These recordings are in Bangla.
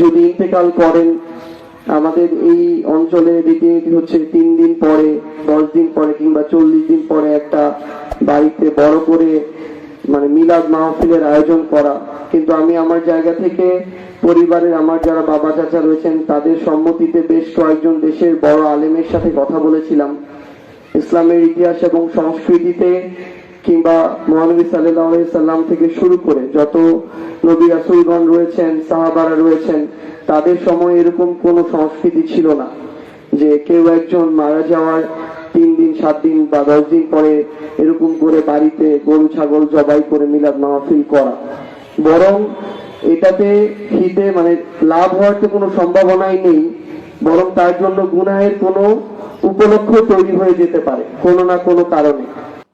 যদি ইন্তেকাল করেন, আমাদের এই অঞ্চলে রীতিনীতি হচ্ছে তিন দিন পরে, দশ দিন পরে কিংবা চল্লিশ দিন পরে একটা বাড়িতে বড় করে মানে মিলাদ মাহফিলের আয়োজন করা। কিন্তু আমি আমার জায়গা থেকে, পরিবারের আমার যারা বাবা চাচা রয়েছেন, তাদের সম্মতিতে বেশ কয়েকজন দেশের বড় আলেমের সাথে কথা বলেছিলাম। ইসলামের ইতিহাস এবং সংস্কৃতিতে কিংবা মহানবী সাল্লাম থেকে শুরু করে যত নবী রাসুলগণ রয়েছেন, সাহাবারা রয়েছেন, তাদের সময় এরকম কোনো সংস্কৃতি ছিল না যে কেউ একজন মারা যাওয়ার তিন দিন, সাত দিন বা দশ দিন পরে এরকম করে বাড়িতে গরু, ছাগল জবাই করে মিলাদ মাহফিল করা। বরং এটাতে হিতে মানে লাভ হওয়ার তো কোনো সম্ভাবনাই নেই, বরং তার জন্য গুনাহের কোনো উপলক্ষ তৈরি হয়ে যেতে পারে, কোনো না কোনো কারণে।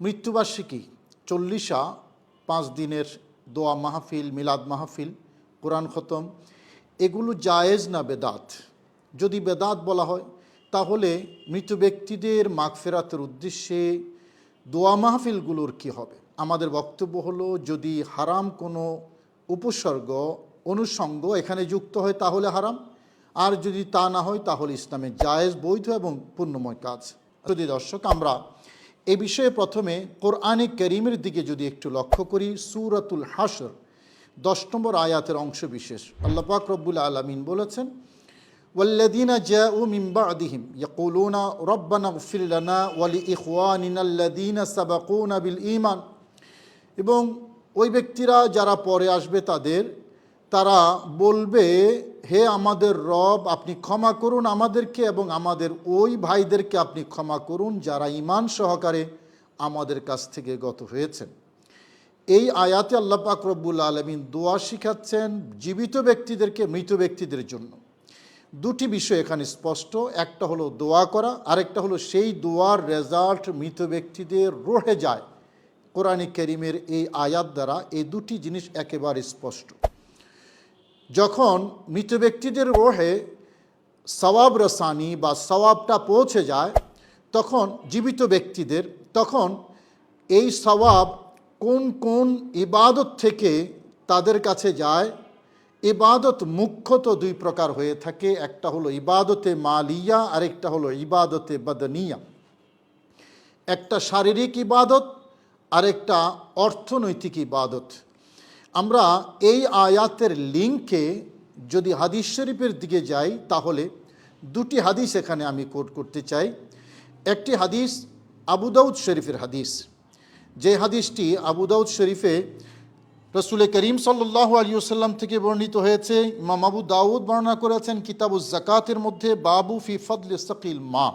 মৃত্যুবার্ষিকী, চল্লিশা, পাঁচ দিনের দোয়া মাহফিল, মিলাদ মাহফিল, কোরআন খতম, এগুলো জায়েজ না বেদাত? যদি বেদাত বলা হয়, তাহলে মৃত ব্যক্তিদের মাগফেরাতের উদ্দেশ্যে দোয়া মাহফিলগুলোর কি হবে? আমাদের বক্তব্য হলো, যদি হারাম কোনো উপসর্গ অনুষঙ্গ এখানে যুক্ত হয়, তাহলে হারাম। আর যদি তা না হয়, তাহলে ইসলামের জায়েজ, বৈধ এবং পুণ্যময় কাজ। যদি দর্শক, আমরা এ বিষয়ে প্রথমে কোরআনে করিমের দিকে যদি একটু লক্ষ্য করি সুরাতুল হাসর দশ নম্বর আয়াতের অংশ বিশেষ আল্লাহ পাক রব্বুল আলমিন বলেছেন والذين جاءوا من بعدهم يقولون ربنا اغفر لنا ولإخواننا الذين سبقونا بالإيمان এবং ওই ব্যক্তিরা যারা পরে আসবে তাদের তারা বলবে হে আমাদের রব, আপনি ক্ষমা করুন আমাদেরকে এবং আমাদের ওই ভাইদেরকে আপনি ক্ষমা করুন যারা ইমান সহকারে আমাদের কাছ থেকে গত হয়েছেন। এই আয়াতে আল্লাহ পাক রব্বুল আলমিন দোয়া শিখাচ্ছেন জীবিত ব্যক্তিদেরকে মৃত ব্যক্তিদের জন্য। দুটি বিষয় এখানে স্পষ্ট, একটা হলো দোয়া করা, আরেকটা হলো সেই দোয়ার রেজাল্ট মৃত ব্যক্তিদের রহে যায়। কোরআন করিমের এই আয়াত দ্বারা এই দুটি জিনিস একেবারে স্পষ্ট। যখন মৃত ব্যক্তিদের রোহে সওয়াব রসানি বা সওয়াবটা পৌঁছে যায়, তখন জীবিত ব্যক্তিদের, তখন এই সওয়াব কোন কোন ইবাদত থেকে তাদের কাছে যায়? ইবাদত মুখ্যত দুই প্রকার হয়ে থাকে। একটা হলো ইবাদতে মালিয়া, আরেকটা হলো ইবাদতে বদনিয়া। একটা শারীরিক ইবাদত, আরেকটা অর্থনৈতিক ইবাদত। আমরা এই আয়াতের লিঙ্কে যদি হাদিস শরীফের দিকে যাই, তাহলে দুটি হাদিস এখানে আমি কোট করতে চাই। একটি হাদিস আবু দাউদ শরীফের হাদিস। যে হাদিসটি আবু দাউদ শরীফে রসুল করিম সাল্লাহ আলিয়াল্লাম থেকে বর্ণিত হয়েছে। ইমাম আবু দাউদ বর্ণনা করেছেন কিতাবুজ জাকাতের মধ্যে বাবু ফি ফদল সকিল মা।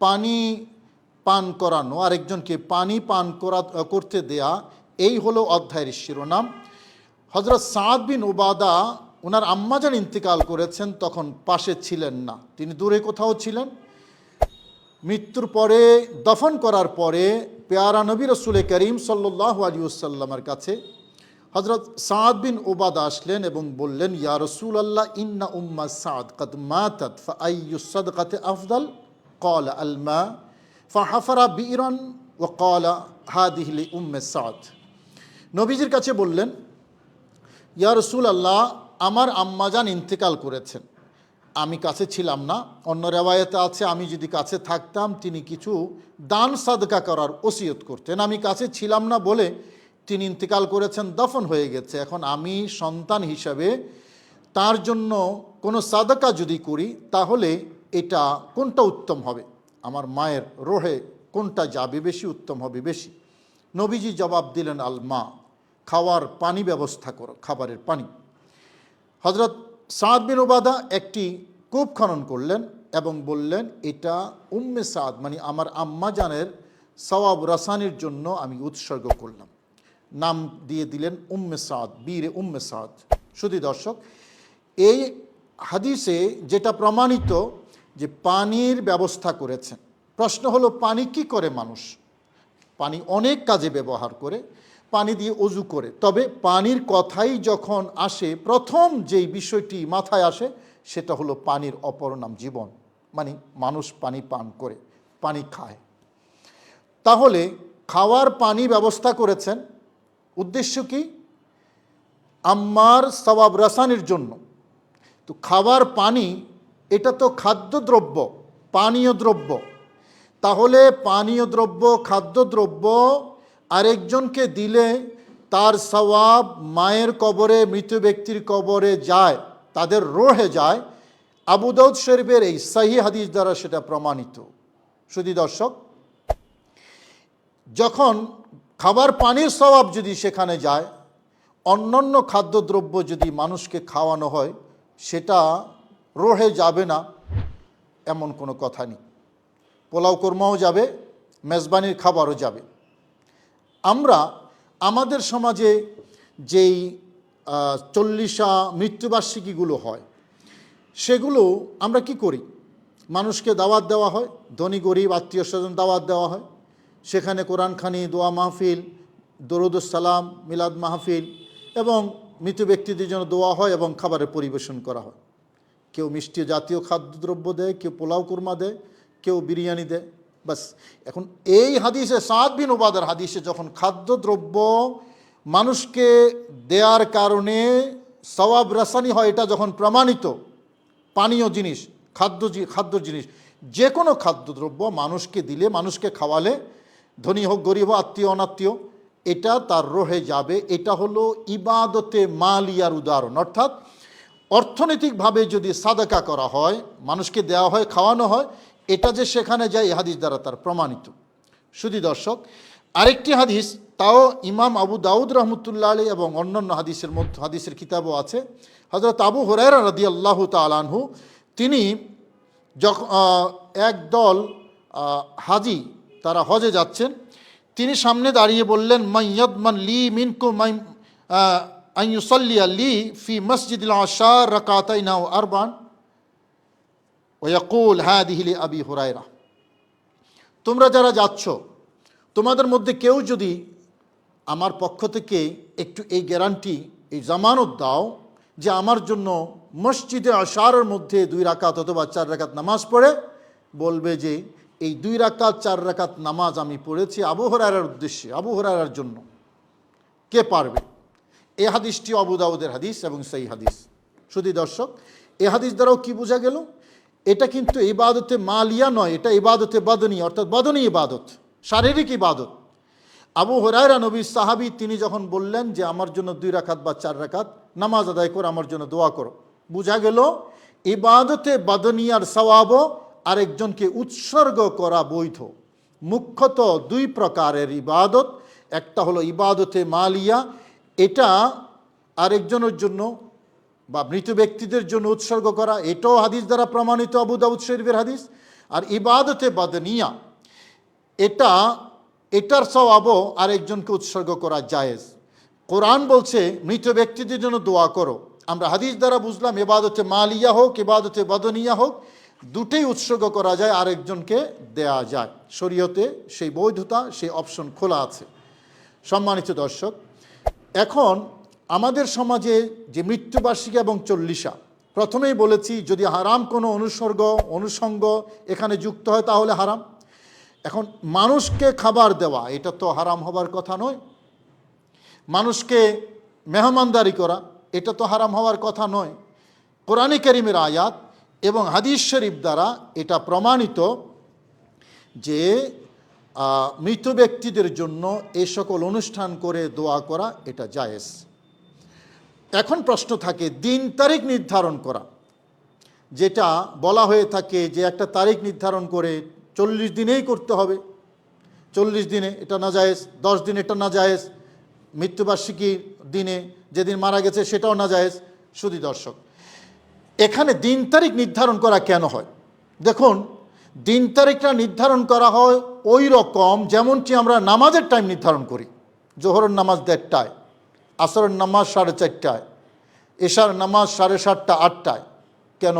পানি পান করানো, আরেকজনকে পানি পান করা, করতে দেয়া এই হলো অধ্যায়ের শিরোনাম। হজরত সাদ বিন ওবাদা ওনার আম্মাজান ইন্তেকাল করেছেন, তখন পাশে ছিলেন না। তিনি দূরে কোথাও ছিলেন। মৃত্যুর পরে, দফন করার পরে, পেয়ারা নবী রসুল করিম সাল্লাহ আলিউসাল্লামের কাছে হজরত সাদ বিন ওবাদা আসলেন এবং বললেন, ইয়া রসুল আল্লাহ ইন্না উম্মা সাদ কদ মাতাত ফাইয়ুসদ কাতে আফদল? কল আলমা ফাহাফারা বিরন ও কলা হাদিহলি উম্মে সাদ। নবীজির কাছে বললেন, ইয়া রসুল আল্লাহ আমার আম্মাজান ইন্তেকাল করেছেন। আমি কাছে ছিলাম না। অন্য রেওয়ায়তে আছে, আমি যদি কাছে থাকতাম, তিনি কিছু দান সাদকা করার ওসিয়ত করতেন। আমি কাছে ছিলাম না বলে তিনি ইন্তেকাল করেছেন, দফন হয়ে গেছে। এখন আমি সন্তান হিসাবে তার জন্য কোনো সাদকা যদি করি, তাহলে এটা কোনটা উত্তম হবে? আমার মায়ের রোহে কোনটা যাবে বেশি, উত্তম হবে বেশি? নবীজি জবাব দিলেন আল মা খাওয়ার পানি ব্যবস্থা করো, খাবারের পানি। হজরত সাদ বিন ওবাদা একটি কূপ খনন করলেন এবং বললেন, এটা উম্মে সাদ মানে আমার আম্মা জানের সওয়াব রাসানির জন্য আমি উৎসর্গ করলাম। নাম দিয়ে দিলেন উম্মে সাদ, বীরে উম্মে সাদ। শুধু দর্শক, এই হাদিসে যেটা প্রমাণিত যে পানির ব্যবস্থা করেছেন, প্রশ্ন হলো, পানি কি করে মানুষ? পানি অনেক কাজে ব্যবহার করে পানি দিয়ে অজু করে। তবে পানির কথাই যখন আসে, প্রথম যেই বিষয়টি মাথায় আসে, সেটা হলো পানির অপর নাম জীবন। মানে মানুষ পানি পান করে, পানি খায়। তাহলে খাওয়ার পানি ব্যবস্থা করেছেন, উদ্দেশ্য কি? আম্মার সবাব রাসানির জন্য। তো খাবার পানি, এটা তো খাদ্যদ্রব্য, পানীয় দ্রব্য। তাহলে পানীয় দ্রব্য, খাদ্যদ্রব্য আরেকজনকে দিলে তার সওয়াব মায়ের কবরে, মৃত ব্যক্তির কবরে যায়, তাদের রোহে যায়। আবু দাউদ শরীফের এই সাহি হাদিস দ্বারা সেটা প্রমাণিত। শুধু দর্শক, যখন খাবার পানির স্বভাব যদি সেখানে যায়, অন্যান্য খাদ্যদ্রব্য যদি মানুষকে খাওয়ানো হয়, সেটা রোহে যাবে না, এমন কোনো কথা নেই। পোলাও কোরমাও যাবে, মেজবানির খাবারও যাবে। আমরা আমাদের সমাজে যেই চল্লিশা মৃত্যুবার্ষিকীগুলো হয়, সেগুলো আমরা কি করি? মানুষকে দাওয়াত দেওয়া হয়, ধনী, গরিব, আত্মীয় স্বজন দাওয়াত দেওয়া হয়। সেখানে কোরআনখানি দোয়া মাহফিল দরুদুসালাম মিলাদ মাহফিল এবং মৃত ব্যক্তিদের জন্য দোয়া হয় এবং খাবারের পরিবেশন করা হয়। কেউ মিষ্টি জাতীয় খাদ্যদ্রব্য দেয়, কেউ পোলাও কুরমা দেয়, কেউ বিরিয়ানি দেয়। বাস, এখন এই হাদিসে সাদ বিন ওবাদের হাদিসে যখন খাদ্যদ্রব্য মানুষকে দেওয়ার কারণে সওয়াব রাসানি হয়, এটা যখন প্রমাণিত, পানীয় জিনিস, খাদ্য খাদ্য জিনিস যে কোনো খাদ্যদ্রব্য মানুষকে দিলে, মানুষকে খাওয়ালে, ধনী হোক, গরিব আত্মীয়, অনাত্মীয়, এটা তার রহে যাবে। এটা হলো ইবাদতে মালিয়ার উদাহরণ। অর্থাৎ অর্থনৈতিকভাবে যদি সাদাকা করা হয়, মানুষকে দেওয়া হয়, খাওয়ানো হয় এটা যে সেখানে যায়, এই হাদিস দ্বারা তার প্রমাণিত। শুধু দর্শক, আরেকটি হাদিস, তাও ইমাম আবু দাউদ রহমতুল্লাহ আলী এবং অন্যান্য হাদিসের মধ্যে, হাদিসের কিতাবও আছে। হজরত আবু হরাইরা রাদি আল্লাহ তালানহু তিনি যখন একদল হাজি তারা হজে যাচ্ছেন। তিনি সামনে দাঁড়িয়ে বললেন মাইয়াদ মান লি মিনকু মাই আইয়ুসল্লিয়া লি ফি মসজিদ আশার রাকাতাইনা আরবান। ওয়াকুল হ্যাঁ দিহিলি আবি হুরাইরা তোমরা যারা যাচ্ছ, তোমাদের মধ্যে কেউ যদি আমার পক্ষ থেকে একটু এই গ্যারান্টি এই জামানত দাও যে আমার জন্য মসজিদে আশারের মধ্যে দুই রাকাত অথবা চার রাকাত নামাজ পড়ে, বলবে যে এই দুই রাকাত, চার রাকাত নামাজ আমি পড়েছি আবু হরাইরার উদ্দেশ্যে, আবু হরাইরার জন্য। কে পারবে? এ হাদিসটি আবু দাউদের হাদিস এবং সেই হাদিস। শুধু দর্শক, এ হাদিস দ্বারাও কি বোঝা গেল? এটা কিন্তু ইবাদতে মালিয়া নয়, এটা ইবাদতে বাদনী, অর্থাৎ বাদনী ইবাদত, শারীরিক ইবাদত। আবু হরাইরা নবী, সাহাবি, তিনি যখন বললেন যে, আমার জন্য দুই রাখাত বা চার রাখাত নামাজ আদায় করো, আমার জন্য দোয়া করো। বোঝা গেল, ইবাদতে বাদনিয়ার সওয়াবও আরেকজনকে উৎসর্গ করা বৈধ। মুখ্যত দুই প্রকারের ইবাদত, একটা হলো ইবাদতে মালিয়া, এটা আরেকজনের জন্য বা মৃত ব্যক্তিদের জন্য উৎসর্গ করা, এটাও হাদিস দ্বারা প্রমাণিত আবু দাউদ শরীফের হাদিস। আর ইবাদতে বাদনিয়া, এটা, এটার স্বভাবও আরেকজনকে উৎসর্গ করা জায়েজ। কোরআন বলছে, মৃত ব্যক্তিদের জন্য দোয়া করো। আমরা হাদিস দ্বারা বুঝলাম এবাদতে মালিয়া হোক এবাদতে বদনিয়া হোক, দুটেই উৎসর্গ করা যায়, আরেকজনকে দেয়া যায়। শরীয়তে সেই বৈধতা, সেই অপশন খোলা আছে। সম্মানিত দর্শক, এখন আমাদের সমাজে যে মৃত্যুবার্ষিকী এবং চল্লিশা, প্রথমেই বলেছি যদি হারাম কোনো অনুসর্গ অনুষঙ্গ এখানে যুক্ত হয় তাহলে হারাম। এখন মানুষকে খাবার দেওয়া, এটা তো হারাম হবার কথা নয়। মানুষকে মেহমানদারি করা, এটা তো হারাম হওয়ার কথা নয়। কোরআনে করিমের আয়াত এবং হাদিস শরীফ দ্বারা এটা প্রমাণিত যে মৃত ব্যক্তিদের জন্য এই সকল অনুষ্ঠান করে দোয়া করা এটা জায়েজ। এখন প্রশ্ন থাকে, দিন তারিখ নির্ধারণ করা, যেটা বলা হয়ে থাকে যে একটা তারিখ নির্ধারণ করে চল্লিশ দিনেই করতে হবে। চল্লিশ দিনে এটা না জায়েজ, দশ দিন এটা না জায়েজ মৃত্যুবার্ষিকীর দিনে যেদিন মারা গেছে সেটাও না জায়েজ। শুধু দর্শক, এখানে দিন তারিখ নির্ধারণ করা কেন হয়? দেখুন, দিন তারিখটা নির্ধারণ করা হয় ওই রকম যেমনটি আমরা নামাজের টাইম নির্ধারণ করি, জোহরের নামাজ দেড়টায়। আসরের নামাজ সাড়ে চারটায়, এশার নামাজ সাড়ে সাতটা, আটটায়। কেন?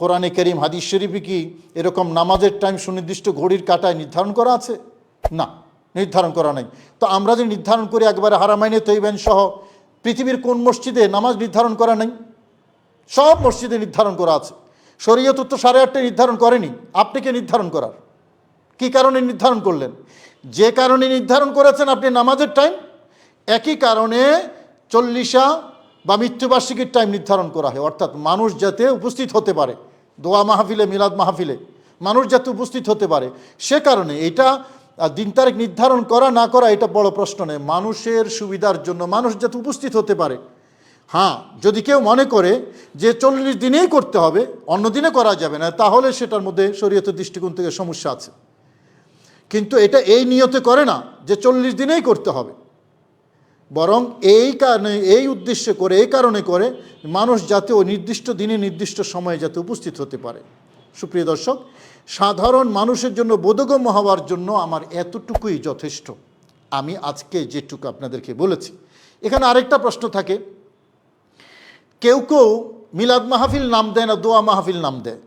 কোরআনে করিম, হাদিস শরীফে কি এরকম নামাজের টাইম সুনির্দিষ্ট ঘড়ির কাটায় নির্ধারণ করা আছে? না, নির্ধারণ করা নাই। তো আমরা যে নির্ধারণ করি একবারে হারামাইনে তৈবেন সহ, পৃথিবীর কোন মসজিদে নামাজ নির্ধারণ করা নেই? সব মসজিদে নির্ধারণ করা আছে। শরীয়ত তো সাড়ে আটটায় নির্ধারণ করেনি। আপনি কে নির্ধারণ করার? কি কারণে নির্ধারণ করলেন? যে কারণে নির্ধারণ করেছেন আপনি নামাজের টাইম একই কারণে চল্লিশা বা মৃত্যুবার্ষিকীর টাইম নির্ধারণ করা হয়। অর্থাৎ মানুষ যাতে উপস্থিত হতে পারে, দোয়া মাহফিলে, মিলাদ মাহফিলে, মানুষ যাতে উপস্থিত হতে পারে, সে কারণে এটা দিন তারিখ নির্ধারণ করা না করা এটা বড় প্রশ্ন নেই মানুষের সুবিধার জন্য মানুষ যাতে উপস্থিত হতে পারে। হ্যাঁ যদি কেউ মনে করে যে চল্লিশ দিনেই করতে হবে, অন্য দিনে করা যাবে না, তাহলে সেটার মধ্যে শরীয়তের দৃষ্টিকোণ থেকে সমস্যা আছে। কিন্তু এটা এই নিয়তে করে না যে চল্লিশ দিনেই করতে হবে। বরং এই কারণে, এই উদ্দেশ্যে করে, এই কারণে করে মানুষ যাতে ওই নির্দিষ্ট দিনে নির্দিষ্ট সময়ে যাতে উপস্থিত হতে পারে। সুপ্রিয় দর্শক, সাধারণ মানুষের জন্য, বোধগম্য হওয়ার জন্য আমার এতটুকুই যথেষ্ট। আমি আজকে যেটুকু আপনাদেরকে বলেছি। এখানে আরেকটা প্রশ্ন থাকে। কেউ কেউ মিলাদ মাহফিল নাম দেয় না, দোয়া মাহফিল নাম দেয়।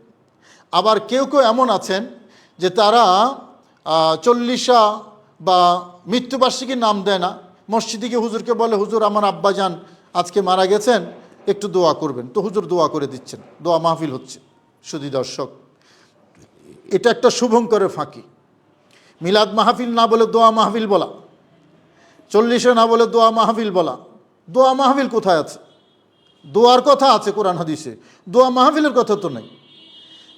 আবার কেউ কেউ এমন আছেন যে তারা চল্লিশা বা মৃত্যুবার্ষিকীর নাম দেয় না। মসজিদে গিয়ে হুজুরকে বলে, হুজুর, আমার আব্বা যান আজকে মারা গেছেন, একটু দোয়া করবেন। তো হুজুর দোয়া করে দিচ্ছেন। দোয়া মাহফিল হচ্ছে শুধু দর্শক। এটা একটা শুভঙ্করের ফাঁকি। মিলাদ মাহফিল না বলে দোয়া মাহফিল বলা, চল্লিশে না বলে দোয়া মাহফিল বলা, দোয়া মাহফিল কোথায় আছে? দোয়ার কথা আছে কোরআন হাদিসে, দোয়া মাহফিলের কথা তো নেই।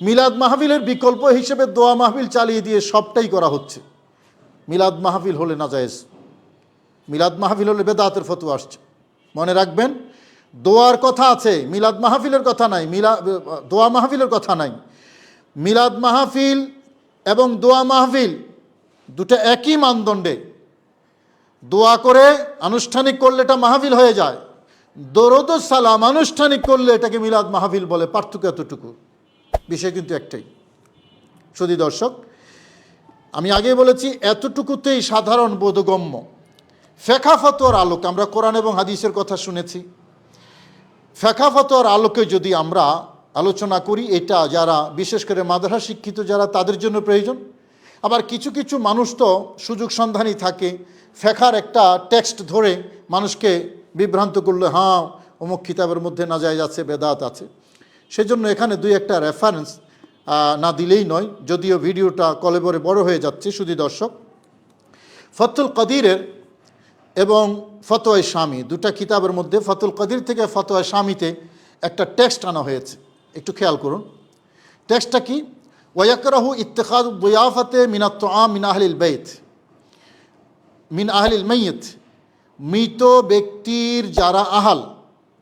মিলাদ মাহফিলের বিকল্প হিসেবে দোয়া মাহফিল চালিয়ে দিয়ে সবটাই করা হচ্ছে। মিলাদ মাহফিল হলে না জায়েজ। মিলাদ মাহফিল হলে বেদাতের ফতোয়া আসছে। মনে রাখবেন, দোয়ার কথা আছে, মিলাদ মাহফিলের কথা নাই, মিলা দোয়া মাহফিলের কথা নাই। মিলাদ মাহফিল এবং দোয়া মাহফিল দুটো একই মানদণ্ডে। দোয়া করে আনুষ্ঠানিক করলে এটা মাহফিল হয়ে যায়। দরদ সালাম আনুষ্ঠানিক করলে এটাকে মিলাদ মাহফিল বলে, পার্থক্য এতটুকু। বিষয় কিন্তু একটাই। শুধু দর্শক, আমি আগে বলেছি, এতটুকুতেই সাধারণ বোধগম্য। ফেকা ফতোয়ার আলোকে আমরা কোরআন এবং হাদিসের কথা শুনেছি। ফেকা ফতোয়ার আলোকে যদি আমরা আলোচনা করি, এটা যারা, বিশেষ করে মাদ্রাসা শিক্ষিত যারা, তাদের জন্য প্রয়োজন। আবার কিছু কিছু মানুষ তো সুযোগ সন্ধানী থাকে ফেখার একটা টেক্সট ধরে মানুষকে বিভ্রান্ত করলে হ্যাঁ অমুক কিতাবের মধ্যে না যায় আছে, বেদাত আছে। সেজন্য এখানে দুই একটা রেফারেন্স না দিলেই নয়, যদিও ভিডিওটা কলেবরে বড় হয়ে যাচ্ছে শুধু দর্শক। ফতুল কদিরের এবং ফতোয় স্বামী, দুটা কিতাবের মধ্যে ফতুল কদির থেকে ফতোয় স্বামীতে একটা টেক্সট আনা হয়েছে। একটু খেয়াল করুন। টেক্সটটা কি? ওয়াকরাহু ইত্তেখাদ বুয়াফতে মিনাত আম মিন আহলিল বেত মিন আহলিল মাইয়ত। মৃত ব্যক্তির যারা আহাল,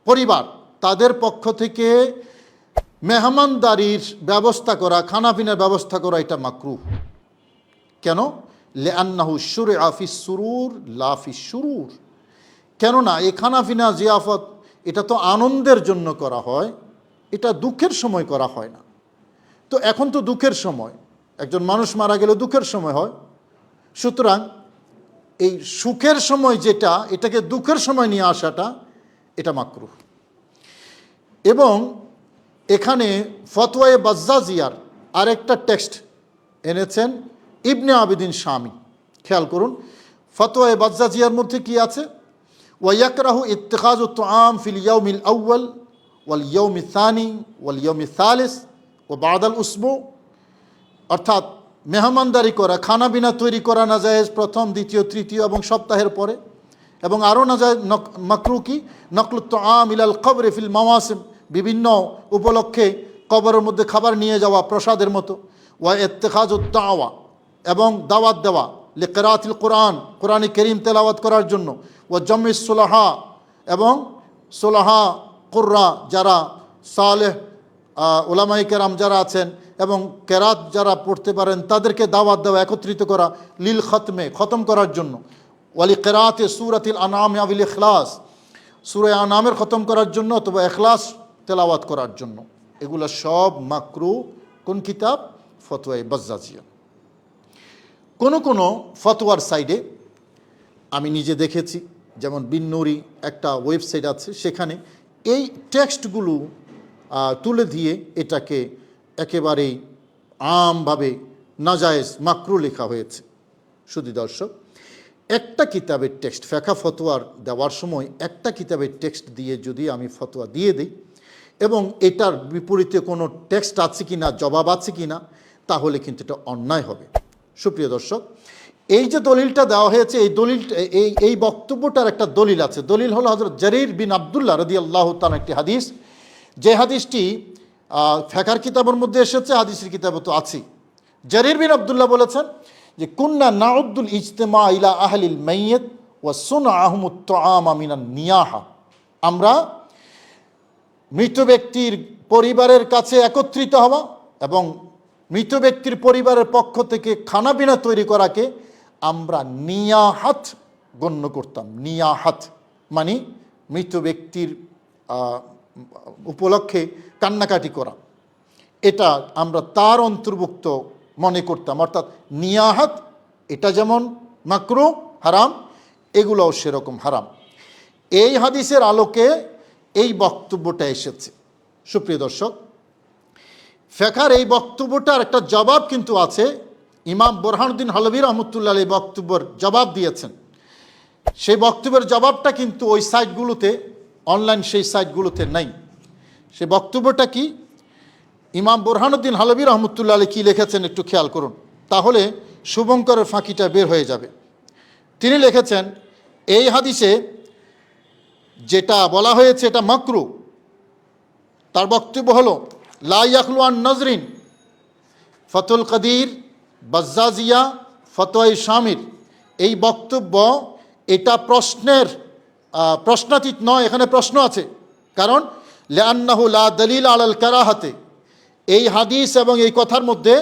পরিবার, তাদের পক্ষ থেকে মেহমানদারির ব্যবস্থা করা, খানাপিনার ব্যবস্থা করা এটা মাকরু কেন? লে আন্নাহু সুরে আফিস সুরুর লাফিস সুরুর কেননা এই খানাফিনা জিয়াফত, এটা তো আনন্দের জন্য করা হয়, এটা দুঃখের সময় করা হয় না। তো এখন তো দুঃখের সময়। একজন মানুষ মারা গেলে দুঃখের সময় হয়। সুতরাং এই সুখের সময় যেটা, এটাকে দুঃখের সময় নিয়ে আসাটা, এটা মাকরু এবং এখানে ফতোয়ায়ে বাজ্জাজিয়ার আরেকটা টেক্সট এনেছেন ইবনে আবিদিন স্বামী খেয়াল করুন, ফতোয়ায়ে বাজ্জাজিয়ার মধ্যে কি আছে? ওয়াকরাহু ইত্তেখাজ আম ফিল ইয়ৌমিল আউ্য়াল ওয়াল ইয়ৌমি সানি ওয়াল ইয়ৌমি সালিস ও বাদাল উসমু। অর্থাৎ মেহমানদারি করা খানা বিনা তৈরি করা না যায় প্রথম, দ্বিতীয়, তৃতীয় এবং সপ্তাহের পরে। এবং আরও না যায় নক, মাকরু কি? নকলুত্ত আম ইলাল কবরে ফিল মাওয়াসিম, বিভিন্ন উপলক্ষে কবরের মধ্যে খাবার নিয়ে যাওয়া প্রসাদের মতো। ওয়া এত্তেখাজ দাওয়া এবং দাওয়াত দেওয়া লেকেরাতিল কোরআন, কোরআনী করিম তেলাওয়াত করার জন্য। ও জমিস সোলাহা এবং সোলাহা কুর্রা, যারা সালেহ ওলামাই কেরাম যারা আছেন এবং কেরাত যারা পড়তে পারেন, তাদেরকে দাওয়াত দেওয়া, একত্রিত করা লীল খতমে, খতম করার জন্য। ওয়ালি কেরাতে সুরাতিল আনাম আবিল এখলাস সুরে আনামের খতম করার জন্য অথবা এখলাস তেলাওয়াত করার জন্য। এগুলো সব মাকরু, কোন কিতাব? ফতোয়াই বাজ্জাজিয়া। কোনো কোনো ফতোয়ার সাইডে আমি নিজে দেখেছি, যেমন বিন্নুরি একটা ওয়েবসাইট আছে সেখানে এই টেক্সটগুলো তুলে দিয়ে এটাকে একেবারেই আমভাবে নাজায়েজ মাকরু লেখা হয়েছে। শুধু দর্শক, একটা কিতাবের টেক্সট, ফেকা ফতোয়ার দেওয়ার সময় একটা কিতাবের টেক্সট দিয়ে যদি আমি ফতোয়া দিয়ে দিই এবং এটার বিপরীতে কোনো টেক্সট আছে কি না জবাব আছে কি না তাহলে কিন্তু এটা অন্যায় হবে। সুপ্রিয় দর্শক, এই যে দলিলটা দেওয়া হয়েছে, এই দলিল, এই এই বক্তব্যটার একটা দলিল আছে। দলিল হলো হজরত জারির বিন আবদুল্লাহ রদি আল্লাহ তার একটি হাদিস। যে হাদিসটি ফেকার কিতাবের মধ্যে এসেছে, হাদিসের কিতাবে তো আছেই। জারির বিন আবদুল্লাহ বলেছেন যে, কুন্না নাউদ্দুল ইজতেমা ইলা আহলিল মাইয়ত ওয়া সুনা আহমুত আমিনান নিয়াহা। আমরা মৃত ব্যক্তির পরিবারের কাছে একত্রিত হওয়া এবং মৃত ব্যক্তির পরিবারের পক্ষ থেকে খানাপিনা তৈরি করাকে আমরা নিয়াহাত গণ্য করতাম। নিয়াহাত মানে মৃত ব্যক্তির উপলক্ষে কান্নাকাটি করা। এটা আমরা তার অন্তর্ভুক্ত মনে করতাম। অর্থাৎ নিয়াহাত, এটা যেমন মাকরু, হারাম, এগুলোও সেরকম হারাম। এই হাদিসের আলোকে এই বক্তব্যটা এসেছে। সুপ্রিয় দর্শক ফেখার এই বক্তব্যটার একটা জবাব কিন্তু আছে। ইমাম বোরহানুদ্দিন হলবী রহমতুল্লাহ এই বক্তব্যের জবাব দিয়েছেন। সেই বক্তব্যের জবাবটা কিন্তু ওই সাইটগুলোতে, অনলাইন সেই সাইটগুলোতে নাই। সে বক্তব্যটা কি? ইমাম বোরহানুদ্দিন হালবী রহমতুল্লাহ আলী কী লিখেছেন একটু খেয়াল করুন। তাহলে শুভঙ্করের ফাঁকিটা বের হয়ে যাবে। তিনি লিখেছেন, এই হাদিসে যেটা বলা হয়েছে এটা মাকরু। তার বক্তব্য হলো লাইয়াকলুয়ান নজরিন ফতুল কাদির বাজ্জাজিয়া ফতোয়াই শামির এই বক্তব্য এটা প্রশ্নের প্রশ্নাতীত নয়, এখানে প্রশ্ন আছে। কারণ, লেআন্নাহু লা দলিল আলাল কারাহাতে। এই হাদিস এবং এই কথার মধ্যে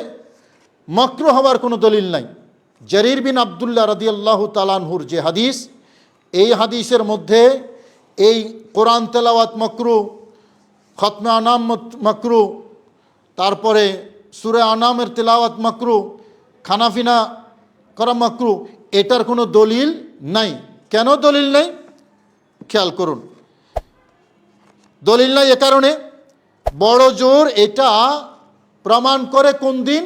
মক্রু হওয়ার কোনো দলিল নাই। জারির বিন আবদুল্লাহ রাদিয়াল্লাহু তালানহুর যে হাদিস, এই হাদিসের মধ্যে এই কোরআন তেলাওয়াত মকরু খতমে আনাম মকরু, তারপরে সুরে আনামের তেলাওয়াত মকরু, খানাফিনা করা মকরু, এটার কোনো দলিল নাই। কেন দলিল নেই? খেয়াল করুন। দলিল নাই এ কারণে, বড় জোর এটা প্রমাণ করে কোন দিন?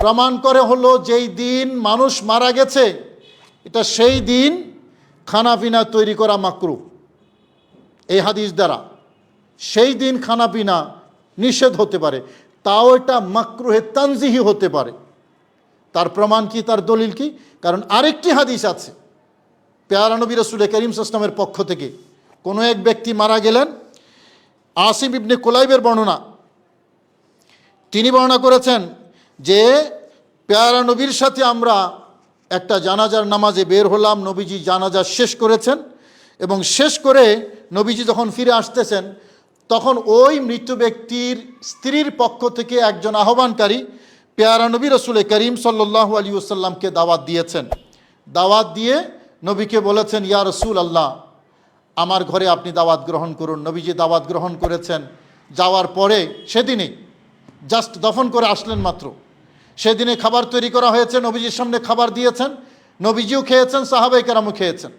প্রমাণ করে হলো যেই দিন মানুষ মারা গেছে, এটা সেই দিন খানাপিনা তৈরি করা মাকরু। এই হাদিস দ্বারা। সেই দিন খানাপিনা নিষেধ হতে পারে। তাও এটা মাকরুহে তানজিহি হতে পারে। তার প্রমাণ কি, তার দলিল কি? কারণ আরেকটি হাদিস আছে। পেয়ারা নবী রসুল করিম সাসলামের পক্ষ থেকে কোনো এক ব্যক্তি মারা গেলেন। আসিম ইবনে কোলাইবের বর্ণনা। তিনি বর্ণনা করেছেন যে, পেয়ারা নবীর সাথে আমরা একটা জানাজার নামাজে বের হলাম, নবীজি জানাজা শেষ করেছেন এবং শেষ করে নবীজি যখন ফিরে আসতেছেন তখন ওই মৃত ব্যক্তির স্ত্রীর পক্ষ থেকে একজন আহ্বানকারী পেয়ারা নবী রসুল করিম সাল্লাহ আলী দাওয়াত দিয়েছেন। দাওয়াত দিয়ে নবীকে বলেছেন, ইয়া রসুল আল্লাহ আমার ঘরে আপনি দাওয়াত গ্রহণ করুন। নবীজি দাওয়াত গ্রহণ করেছেন। যাওয়ার পরে সেদিনেই জাস্ট দফন করে আসলেন মাত্র। সেদিনে খাবার তৈরি করা হয়েছে, নবীজির সামনে খাবার দিয়েছেন, নবীজিও খেয়েছেন সাহাবাই কেরামও খেয়েছেন।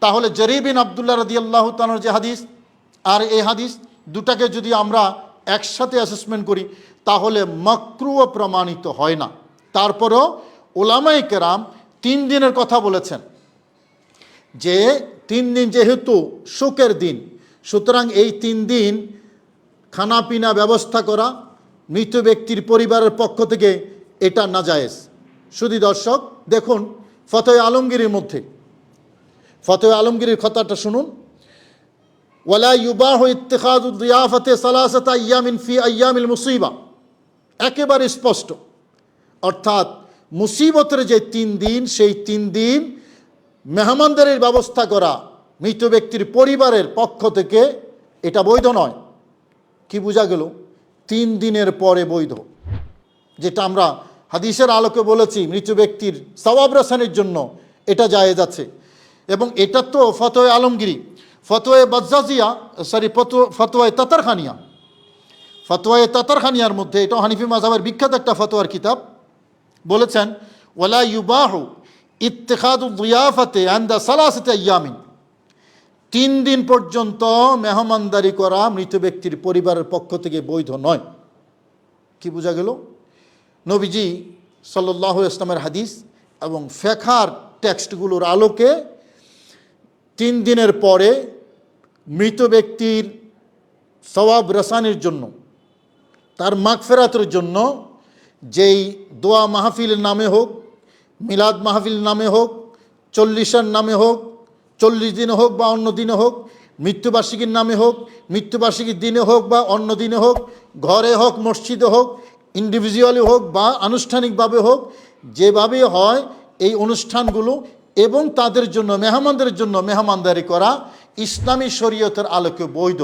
তাহলে জরিবিন আবদুল্লাহ রদি আল্লাহ তানোর যে হাদিস আর এই হাদিস দুটাকে যদি আমরা একসাথে অ্যাসেসমেন্ট করি, তাহলে মক্রুও প্রমাণিত হয় না। তারপরও ওলামাই কেরাম তিন দিনের কথা বলেছেন যে তিন দিন যেহেতু শোকের দিন, সুতরাং এই তিন দিন খানাপিনা ব্যবস্থা করা মৃত ব্যক্তির পরিবারের পক্ষ থেকে এটা নাজায়েজ। শুধু দর্শক, দেখুন ফতহ আলমগীরের মধ্যে। ফতহ আলমগীরের কথাটা শুনুন। ওয়ালা ইউবাহ ইত্তেখাদ দিয়াফতে সালাসত আয়ামিন ফি আয়ামিল মুসিবা একেবারে স্পষ্ট। অর্থাৎ মুসিবতের যে তিন দিন, সেই তিন দিন মেহমানদারের ব্যবস্থা করা মৃত ব্যক্তির পরিবারের পক্ষ থেকে এটা বৈধ নয়। কি বোঝা গেল? তিন দিনের পরে বৈধ। যেটা আমরা হাদিসের আলোকে বলেছি, মৃত ব্যক্তির সওয়াব রাসানের জন্য এটা জায়েজ আছে। এবং এটা তো ফতোয় আলমগিরি ফতোয়ে বাজ্জাজিয়া সরি ফতোয় তাতারখানিয়া ফতোয়ে তাতারখানিয়ার মধ্যে এটা হানিফি মাজাবের বিখ্যাত একটা ফতোয়ার কিতাব। বলেছেন, ওয়ালা ইউবাহু ইত্তেখাদু দিয়াফাতে আন্দা সালাসতে ইয়ামিন তিন দিন পর্যন্ত মেহমানদারি করা মৃত ব্যক্তির পরিবারের পক্ষ থেকে বৈধ নয়। কি বোঝা গেল? নবীজি সাল্লাহ ইসলামের হাদিস এবং ফেখার টেক্সটগুলোর আলোকে তিন দিনের পরে মৃত ব্যক্তির সওয়াব রসানির জন্য, তার মাগফেরাতের জন্য যেই দোয়া মাহফিলের নামে হোক, মিলাদ মাহফিল নামে হোক, চল্লিশার নামে হোক, চল্লিশ দিনে হোক বা অন্য দিনে হোক, মৃত্যুবার্ষিকীর নামে হোক, মৃত্যুবার্ষিকীর দিনে হোক বা অন্য দিনে হোক, ঘরে হোক, মসজিদে হোক ইন্ডিভিজুয়ালি হোক বা আনুষ্ঠানিকভাবে হোক, যেভাবে হয় এই অনুষ্ঠানগুলো এবং তাদের জন্য, মেহমানদের জন্য মেহমানদারি করা ইসলামী শরীয়তের আলোকে বৈধ।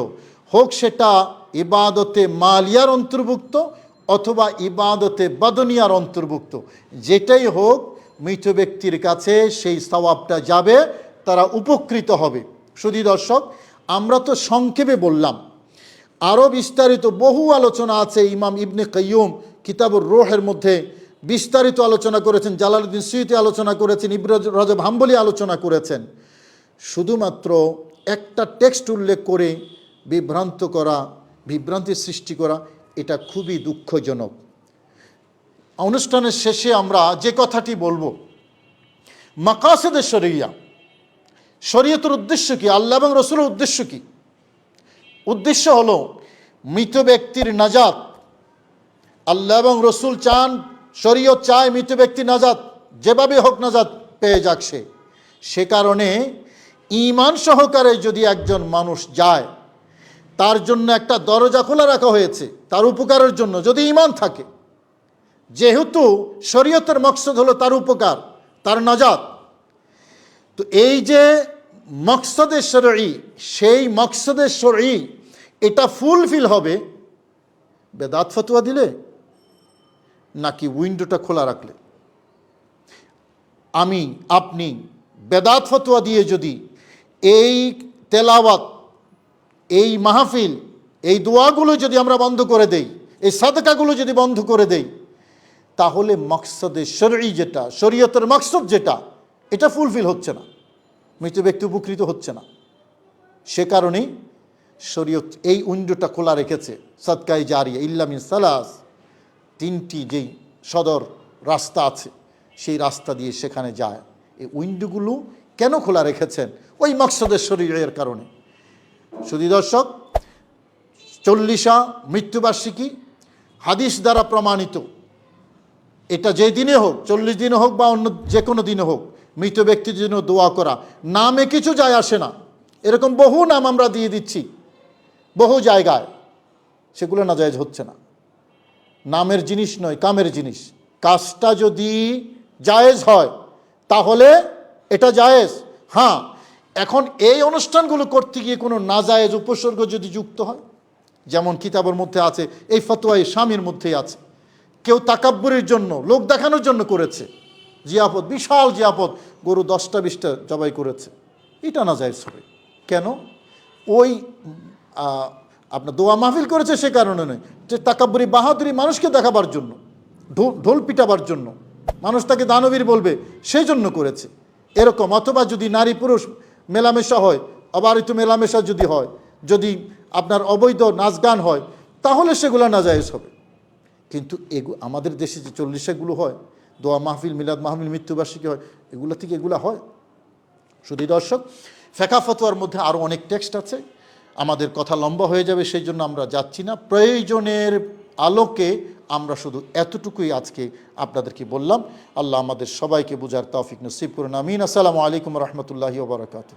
হোক সেটা ইবাদতে মালিয়ার অন্তর্ভুক্ত অথবা ইবাদতে বাদনিয়ার অন্তর্ভুক্ত। যেটাই হোক, মৃত ব্যক্তির কাছে সেই সওয়াবটা যাবে, তারা উপকৃত হবে। শুধু দর্শক, আমরা তো সংক্ষেপে বললাম। আরও বিস্তারিত বহু আলোচনা আছে ইমাম ইবনে কাইয়ুম কিতাবুর রোহের মধ্যে। বিস্তারিত আলোচনা করেছেন, জালালউদ্দিন সুইতে আলোচনা করেছেন ইব্রাজ রজব হাম্বলি আলোচনা করেছেন। শুধুমাত্র একটা টেক্সট উল্লেখ করে বিভ্রান্ত করা বিভ্রান্তির সৃষ্টি করা, এটা খুবই দুঃখজনক। অনুষ্ঠানের শেষে আমরা যে কথাটি বলব মাকাসেদের শরিয়া, শরীয়তের উদ্দেশ্য কি? আল্লাহ এবং রসুলের উদ্দেশ্য কি? উদ্দেশ্য হলো মৃত ব্যক্তির নাজাত। আল্লাহ এবং রসুল চান শরীয়ত চায় মৃত ব্যক্তি নাজাত, যেভাবে হোক নাজাত পেয়ে যাক সে। সে কারণে ইমান সহকারে যদি একজন মানুষ যায়, তার জন্য একটা দরজা খোলা রাখা হয়েছে, তার উপকারের জন্য যদি ইমান থাকে। যেহেতু শরীয়তের মকসদ হলো তার উপকার, তার নাজাত। তো এই যে মকসদের শরী সেই মকসদের শরী এটা ফুলফিল হবে। বেদাত ফতুয়া দিলে নাকি উইন্ডোটা খোলা রাখলে? আমি, আপনি বেদাত ফতুয়া দিয়ে যদি এই তেলাওয়াত, এই মাহফিল, এই দোয়াগুলো যদি আমরা বন্ধ করে দেই, এই সাদকাগুলো যদি বন্ধ করে দেই, তাহলে মকসদে শরী যেটা, শরীয়তের মকসদ যেটা, এটা ফুলফিল হচ্ছে না। মৃত ব্যক্তি উপকৃত হচ্ছে না। সে কারণেই শরীয়ত এই উইন্ডোটা খোলা রেখেছে সৎকাই জারিয়া ইল্লামিন সালাস। তিনটি যেই সদর রাস্তা আছে, সেই রাস্তা দিয়ে সেখানে যায়। এই উইন্ডোগুলো কেন খোলা রেখেছেন? ওই মকসদের শরীরের কারণে। শুধু দর্শক, চল্লিশা মৃত্যুবার্ষিকী হাদিস দ্বারা প্রমাণিত। এটা যে দিনে হোক, চল্লিশ দিনে হোক বা অন্য যে কোনো দিনে হোক, মৃত ব্যক্তির জন্য দোয়া করা। নামে কিছু যায় আসে না। এরকম বহু নাম আমরা দিয়ে দিচ্ছি। বহু জায়গায়। সেগুলো না জায়েজ হচ্ছে না। নামের জিনিস নয়, কামের জিনিস। কাজটা যদি জায়েজ হয়, তাহলে এটা জায়েজ। হ্যাঁ এখন এই অনুষ্ঠানগুলো করতে গিয়ে কোনো নাজায়েজ উপসর্গ যদি যুক্ত হয়, যেমন কিতাবের মধ্যে আছে, এই ফতোয়াই স্বামীর মধ্যেই আছে, কেউ তাকাব্বুরের জন্য, লোক দেখানোর জন্য করেছে জিয়াপদ বিশাল জিয়াপদ গরু দশটা বিশটা জবাই করেছে। এটা না যায় হবে। কেন? ওই আপনার দোয়া মাহফিল করেছে সে কারণে নয়। যে তাকাব্বুরি বাহাদুরি মানুষকে দেখাবার জন্য, ঢোল ঢোল পিটাবার জন্য। মানুষ তাকে দানবীর বলবে, সেই জন্য করেছে। এরকম, অথবা যদি নারী পুরুষ মেলামেশা হয়, অবারিত মেলামেশা যদি হয়, যদি আপনার অবৈধ নাচ গান হয়, তাহলে সেগুলো নাজায়েজ হবে। কিন্তু এগু, আমাদের দেশে যে চল্লিশাগুলো হয়, দোয়া মাহফিল, মিলাদ মাহফিল, মৃত্যুবার্ষিকী হয়, এগুলো থেকে এগুলো হয়। শুধু দর্শক, ফেকা ফতোয়ার মধ্যে আরও অনেক টেক্সট আছে। আমাদের কথা লম্বা হয়ে যাবে, সেই জন্য আমরা যাচ্ছি না। প্রয়োজনের আলোকে আমরা শুধু এতটুকুই আজকে আপনাদেরকে বললাম। আল্লাহ আমাদের সবাইকে বুঝার তৌফিক নসিব করুন। আমিন। আসসালামু আলাইকুম রহমতুল্লাহি ওবরাকাতু